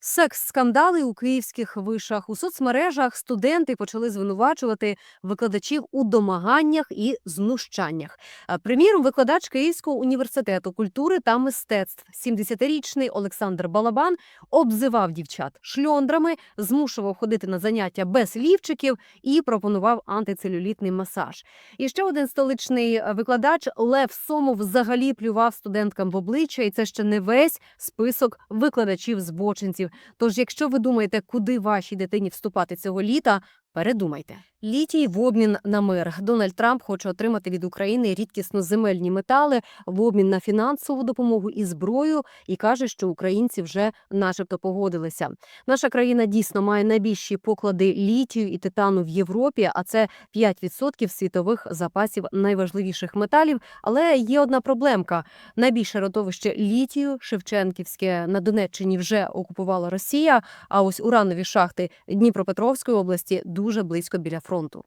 Секс-скандали у київських вишах у соцмережах студенти почали звинувачувати викладачів у домаганнях і знущаннях. Приміром, викладач Київського університету культури та мистецтв, 70-річний Олександр Балабан, обзивав дівчат шльондрами, змушував ходити на заняття без лівчиків і пропонував антицелюлітний масаж. І ще один столичний е, викладач Лев Сомов взагалі плював студенткам в обличчя, і це ще не весь список викладачів збочинців. Тож, якщо ви думаєте, куди вашій дитині вступати цього літа, передумайте. Літій в обмін на мир. Дональд Трамп хоче отримати від України рідкісно земельні метали в обмін на фінансову допомогу і зброю, і каже, що українці вже, начебто, погодилися. Наша країна дійсно має найбільші поклади літію і титану в Європі, а це 5% світових запасів найважливіших металів. Але є одна проблемка: найбільше родовище літію Шевченківське на Донеччині вже окупувала Росія. А ось уранові шахти Дніпропетровської області дуже близько біля фронту.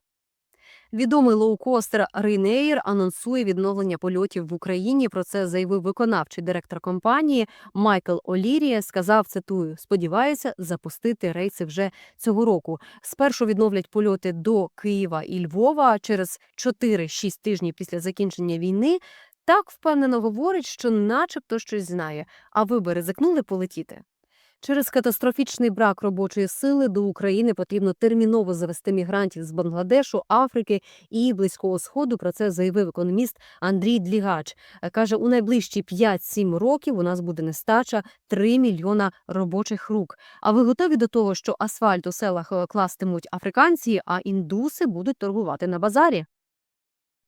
Відомий лоукостер Ryanair анонсує відновлення польотів в Україні. Про це заявив виконавчий директор компанії Майкл Олірія. Сказав, цитую, сподіваюся, запустити рейси вже цього року. Спершу відновлять польоти до Києва і Львова через 4-6 тижнів після закінчення війни. Так впевнено говорить, що начебто щось знає. А ви би ризикнули полетіти? Через катастрофічний брак робочої сили до України потрібно терміново завести мігрантів з Бангладешу, Африки і Близького Сходу. Про це заявив економіст Андрій Длігач. Каже, у найближчі 5-7 років у нас буде нестача 3 мільйона робочих рук. А ви готові до того, що асфальт у селах е, кластимуть африканці, а індуси будуть торгувати на базарі?